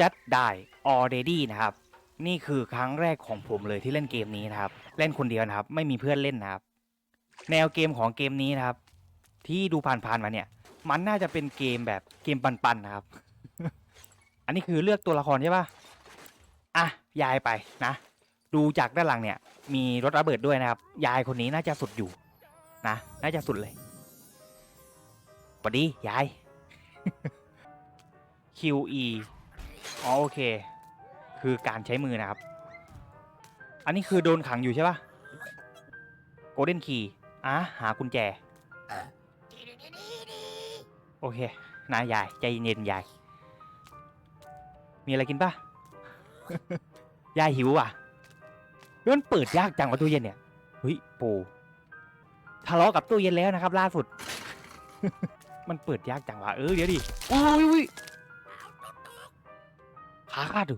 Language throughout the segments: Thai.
just die already นะครับ นี่คือครั้งแรกของผมเลยที่เล่นเกมนี้นะครับ เล่นคนเดียวนะครับ ไม่มีเพื่อนเล่นนะครับ แนวเกมของเกมนี้นะครับ ที่ดูผ่านๆมาเนี่ย มันน่าจะเป็นเกมแบบเกมปันๆนะครับ อันนี้คือเลือกตัวละครใช่ปะอะยายไปนะ ดูจากด้านหลังเนี่ย มีรถระเบิดด้วยนะครับ ยายคนนี้น่าจะสุดอยู่นะ น่าจะสุดเลยสวัสดียาย QE อ๋อโอเค คือการใช้มือนะครับ อันนี้คือโดนขังอยู่ใช่ปะ Golden Key อะหากุญแจ โอเคนายยายใจเย็นๆยาย มีอะไรกินปะ ยายหิวอะเฮ้ยมันเปิดยากจังวะตู้เย็นเนี่ยเฮ้ยปูทะเลาะกับตู้เย็นแล้วนะครับ ล่าสุด มันเปิดยากจังวะเออเดี๋ยวดิโอ้ยอุ้ย ขาขาดดู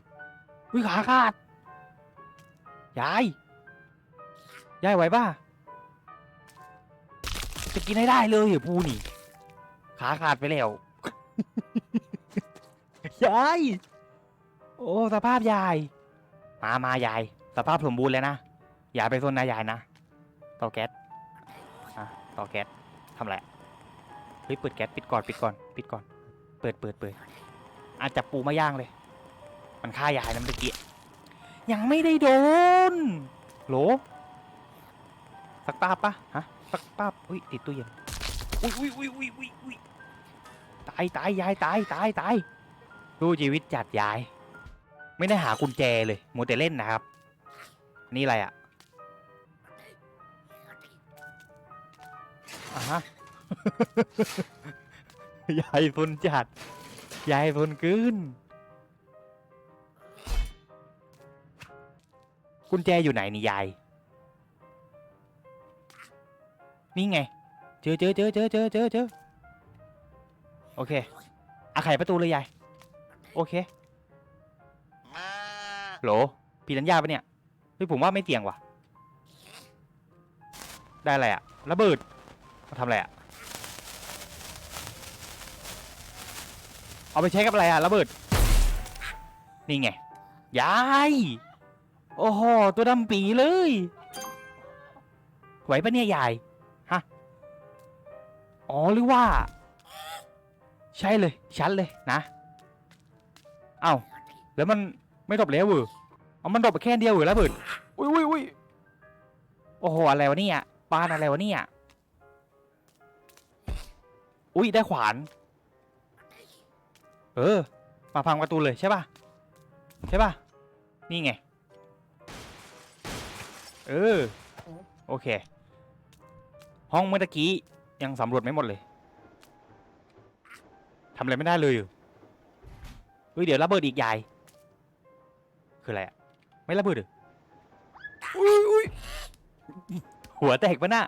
อุ้ยขาขาด ยาย ยายไหวป่ะ จะกินให้ได้เลยเหรอปูนี่ ขาขาดไปแล้ว ยาย โอ้ สภาพยาย มามายาย สภาพสมบูรณ์เลยนะ อย่าไปซนนะยายนะเตาแก๊สอะเตาแก๊สทำไรอะเฮ้ยเปิดแก๊สปิดก่อนปิดก่อน ปิดก่อน เปิดเปิดเปิดอาจจะปูมาย่างเลย มันฆ่ายายนะเมื่อกี้ยังไม่ได้โดนโหลสักป้าปะฮะสักป้าอุ้ยติดตู้เย็นอุ้ยอุ้ยอุ้ยอุ้ยอุ้ยอุ้ยตายตายยายตายตายตายดูชีวิตจัดยาย ไม่ได้หากุญแจเลยมัวแต่เล่นนะครับ นี่อะไรอะอะฮะยายทนจัดยายทนกึน กุญแจอยู่ไหนนี่ยาย นี่ไง เจอเจอเจอเจอเจอเจอเจอโอเคอาไขประตูเลยยาย โอเคโหลพี่รัญญาปะเนี่ยเฮ้ยผมว่าไม่เสี่ยงว่ะ ได้อะไรอะระเบิดมาทำอะไรอะเอาไปใช้กับอะไรอะระเบิด นี่ไง ยาย โอ้โห ตัวดำปีเลย ไหวปะเนี่ยยาย ฮะ อ๋อหรือว่า ใช่เลย ชัดเลยนะ เอ้า แล้วมันไม่ดรอปแล้วเหรอเอามันดรอปไปแค่เดียวเหรอแล้วเบิดอุ้ยอุ้ยอุ้ยโอ้โห อะไรวะเนี่ยปานอะไรวะเนี่ย อุ้ยได้ขวาน เออ มาพังประตูเลยใช่ป่ะ ใช่ป่ะ นี่ไง เออ โอเค ห้องเมื่อตะกี้ยังสำรวจไม่หมดเลยทำอะไรไม่ได้เลยเหรอเฮ้ยเดี๋ยวระเบิดอีกยาย คืออะไรอะไม่ระเบิดเหรออุ้ยอุ้ยหัวแตกปะน่ะ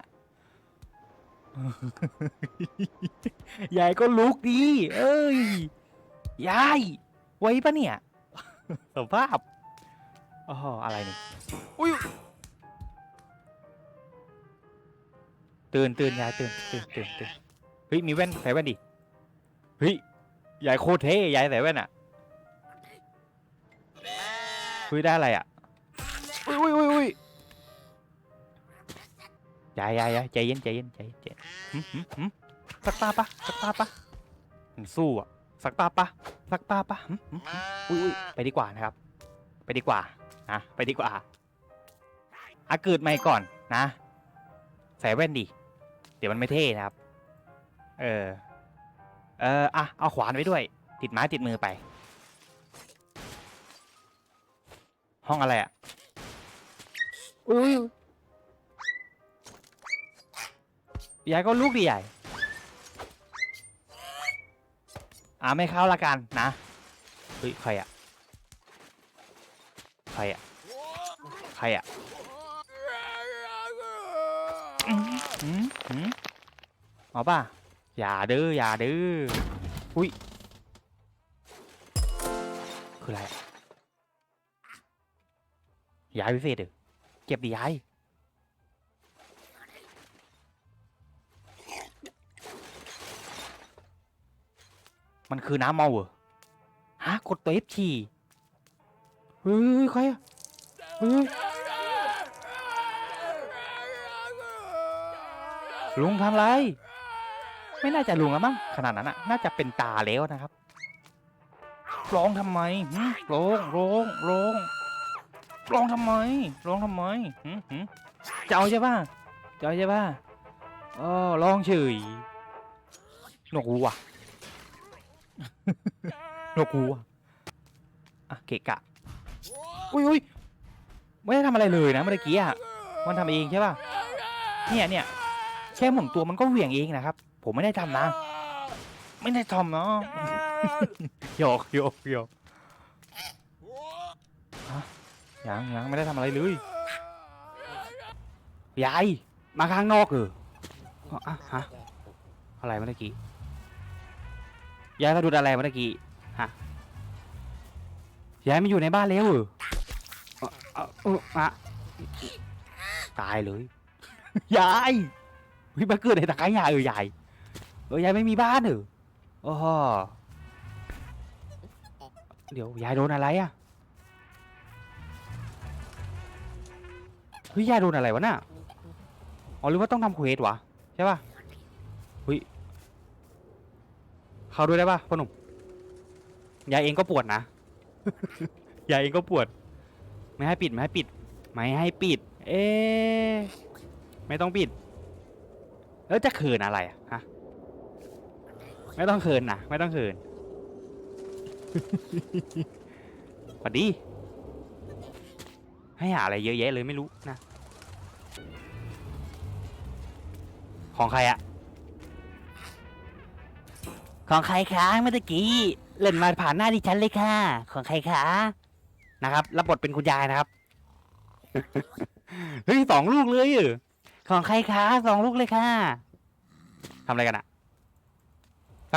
ยายก็ลุกดี เอ้ย ยาย ไว้ปะเนี่ย สภาพอ๋ออะไรนี่อุ้ย ตื่นตื่นยายตื่นตื่นตื่นตื่นเฮ้ยมีแว่นใส่แว่นดิเฮ้ยยายโคตรเท่ยายใส่แว่นอะเฮ้ยได้อะไรอะอุ้ยอุ้ยอุ้ยอุ้ยยายยายยายใจเย็นใจเย็นใจเย็นใจเย็นหึหึหึสักตาปะสักตาปะมันสู้อะสักตาปะสักตาปะหึหึอุ้ยอุ้ยไปดีกว่านะครับ ไปดีกว่านะไปดีกว่าอาเกิดใหม่ก่อนนะใส่แว่นดิ ดี๋ยวมันไม่เท่นะครับ เออ เอออะเอาขวานไว้ด้วย ติดไม้ติดมือไป ห้องอะไรอะ อุ้ยยายก็ลูกดีใหญ่ อ่าไม่เข้าละกันนะ เฮ้ยใครอะ ใครอะ ใครอะอืมอืมอืม เอาป่ะ อย่าดื้ออย่าดื้ออุ้ยคืออะไรย้ายพิเศษเหรอเก็บดิย้ายมันคือน้ำเมาเหรอฮะกดตัว F ฉี่เฮ้ยใครอะเฮ้ยลุงทำไร ไม่น่าจะลุงแล้วมั้งขนาดนั้นอะน่าจะเป็นตาแล้วนะครับ ร้องทำไมร้องร้องร้องร้องทำไมร้องทำไมหึหึจะเอาใช่ป่ะจะเอาใช่ป่ะอ๋อร้องเฉยหนวกหูอะหนวกหูอะอะเกะกะอุ้ยอุ้ยไม่ได้ทำอะไรเลยนะเมื่อกี้อะมันทำเองใช่ป่ะเนี่ยเนี่ยแค่หมุนตัวมันก็เหวี่ยงเองนะครับ ผมไม่ได้ทำนะ ไม่ได้ทำเนาะหยอกหยอกหยอกยังยังไม่ได้ทำอะไรเลยยายมาข้างนอกเอออ๋ออะฮะอะไรเมื่อกี้ยายมาดูอะไรเมื่อกี้ฮะยายไม่อยู่ในบ้านแล้วเหรอเออเอออะตายเลยยายวิมาเกิดในตะไคร้ยายเออยาย เออยายไม่มีบ้านเหรอโอ้โหเดี๋ยวยายโดนอะไรอะเฮ้ยยายโดนอะไรวะน่ะอ๋อหรือว่าต้องทำเควสวะใช่ป่ะเฮ้ยเข้าด้วยได้ป่ะพ่อหนุ่มยายเองก็ปวดนะ ยายเองก็ปวด ไม่ให้ปิดไม่ให้ปิด ไม่ให้ปิด เอ๊ไม่ต้องปิด แล้วจะเขินอะไรอะฮะ ไม่ต้องเขินนะไม่ต้องเขินสวัสดี ให้หาอะไรเยอะแยะเลยไม่รู้นะ ของใครอะของใครคะเมื่อตะกี้เล่นมาผ่านหน้าดิฉันเลยค่ะ ของใครคะนะครับรับบทเป็นคุณยายนะครับเฮ้ยสองลูกเลยเหรอของใครคะสองลูกเลยค่ะทำอะไรกันอะ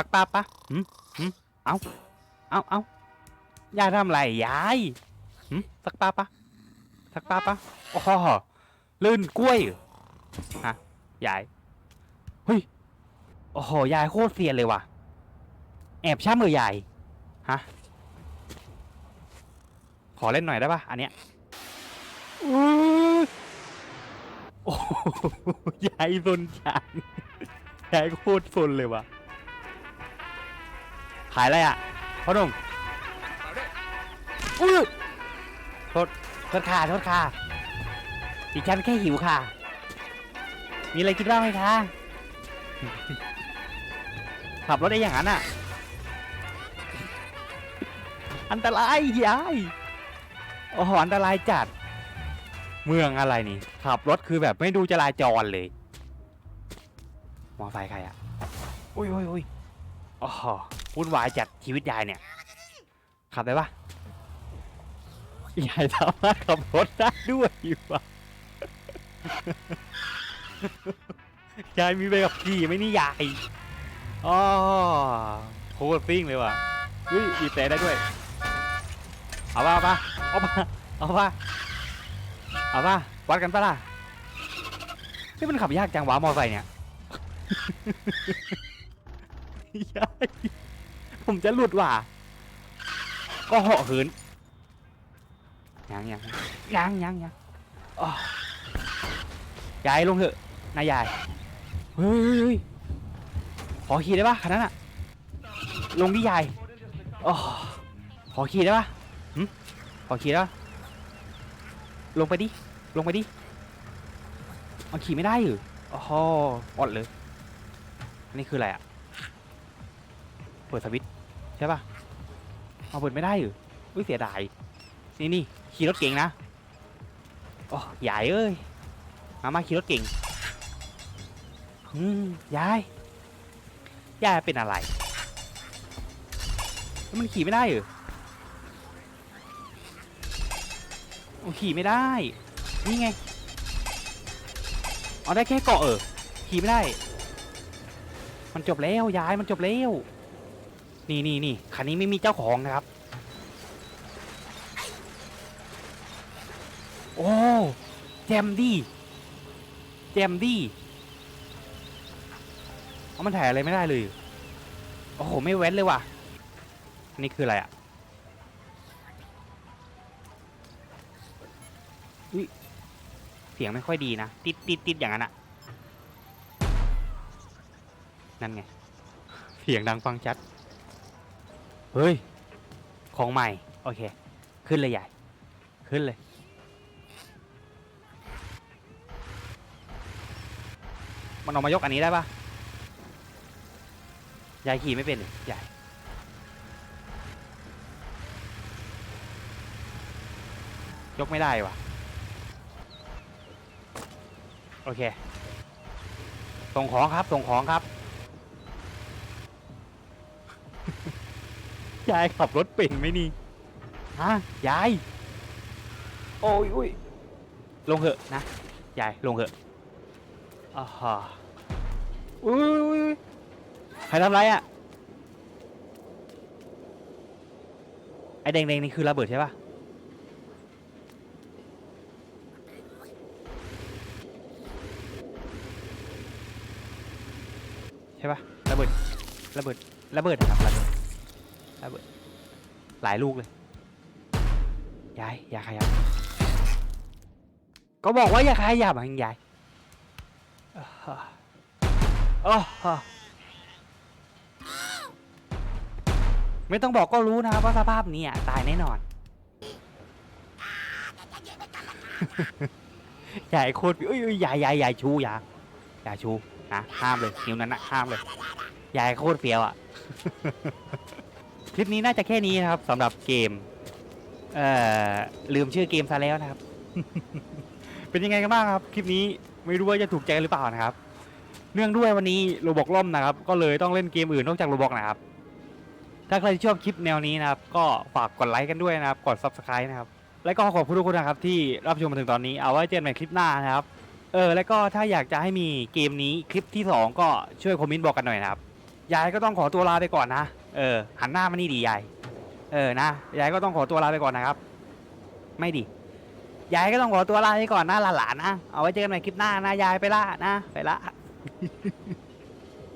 สักป้าปะหืมหืมเอาเอาเอายายทำอะไรยายหืมสักป้าปะสักป้าปะโอ้โหลื่นกล้วยฮะยายเฮ้ยโอ้โหยายโคตรเซียนเลยว่ะ แอบช่ำมือยายฮะขอเล่นหน่อยได้ปะอันเนี้ยอื้อโอ้โหยายสนจังยายโคตรสนเลยว่ะ ขายอะไรอะพ่อหนุ่มอุ้ยโทษโทษค่ะโทษค่ะดิฉันแค่หิวค่ะ มีอะไรกินบ้างไหมคะขับรถได้อย่างนั้นอะ อันตรายยายโอ้โหอันตรายจัด เมืองอะไรนี่ ขับรถคือแบบไม่ดูจราจรเลย มอไซค์ใครอะ อุ้ยอุ้ยอุ้ย โอ้โหวุ่นวายจัดชีวิตยายเนี่ย ขับได้ปะยายสามารถขับรถได้ด้วยวะยายมีใบขับขี่ไหมนี่ยายอ๋อโคตรซิ่งเลยว่ะเฮ้ยบีบแต่ได้ด้วย เอาป่ะเอาป่ะเอาป่ะเอาป่ะเอาปะวัดกันปะล่ะนี่มันขับยากจังวะมอไซค์เนี่ย ผมจะหลุดว่ะ ก็เหาะเหินยังยังยังยังยังอ้อยายลงเถอะนายยายเฮ้ยเฮ้ยเฮ้ยขอขี่ได้ปะคันนั้นอะลงที่ยายอ๋อขอขี่ได้ปะหึขอขี่ได้ปะลงไปดิ ลงไปดิมันขี่ไม่ได้เหรอโอ้โหอดเลยอันนี้คืออะไรอะ เปิดสวิตช์ใช่ปะเอาเปิดไม่ได้เหรออุ้ยเสียดายนี่นี่ขี่รถเก่งนะโอ้ยายเอ้ยมามาขี่รถเก่งอืมยายยายเป็นอะไรมันขี่ไม่ได้เหรอโอ้ขี่ไม่ได้ นี่ไงเอาได้แค่เกาะเออขี่ไม่ได้ มันจบแล้วยายมันจบแล้ว นี่นี่นี่คันนี้ไม่มีเจ้าของนะครับ โอ้แจมดี้แจมดี้เอามันถ่ายอะไรไม่ได้เลย โอ้โห ไม่เว้นเลยว่ะ นี่คืออะไรอะอุ้ยเสียงไม่ค่อยดีนะ ติดติดติดอย่างนั้นอะ นั่นไง เสียงดังฟังชัด เฮ้ย ของใหม่ โอเค ขึ้นเลยใหญ่ ขึ้นเลย มันออกมายกอันนี้ได้ปะยายขี่ไม่เป็นเลยยายยกไม่ได้วะโอเค ส่งของครับ ส่งของครับ ยายขับรถเป็นไหมนี่ฮะยาย โอ้ยอุ้ยลงเหอะนะยายลงเหอะอ่าฮะอุ้ยอุ้ยอุ้ยใครทำไรอะ่ะไอ้แดงๆนี่คือระเบิดใช่ปะใช่ปะระเบิดระเบิดระเบิดนะครับระเบิด ระเบิดหลายลูกเลยยายอย่าขยับ ก็บอกว่าอย่าขยับอะยายอ่าฮะอ๋อฮะไม่ต้องบอกก็รู้นะครับว่าสภาพนี้อะตายแน่นอนยายโคตรเอ้ยเอ้ยยายยายยายชูยาอย่าชูนะห้ามเลยนิ้วนั้นนะห้ามเลยยายโคตรเฟี้ยวอะค ลิปนี้น่าจะแค่นี้นะครับสำหรับเกม เอ่อ ลืมชื่อเกมซะแล้วนะครับ เป็นยังไงกันบ้างครับ คลิปนี้ไม่รู้ว่าจะถูกใจหรือเปล่านะครับ เนื่องด้วยวันนี้โรบอกล่มนะครับ ก็เลยต้องเล่นเกมอื่นนอกจากโรบอกนะครับ ถ้าใครชอบคลิปแนวนี้นะครับ ก็ฝากกดไลค์กันด้วยนะครับ กด subscribe นะครับ และก็ขอบคุณทุกคนนะครับ ที่รับชมมาถึงตอนนี้ เอาไว้เจอกันใหม่คลิปหน้านะครับ เออ แล้วก็ถ้าอยากจะให้มีเกมนี้คลิปที่สองก็ช่วยคอมเมนต์บอกกันหน่อยนะครับ ยายก็ต้องขอตัวลาไปก่อนนะ เออ หันหน้ามานี่ดียาย เออนะยายก็ต้องขอตัวลาไปก่อนนะครับ ไม่ดียายก็ต้องขอตัวลาไปก่อนนะหลานๆนะเอาไว้เจอกันใหม่คลิปหน้านะยายไปละนะไปละ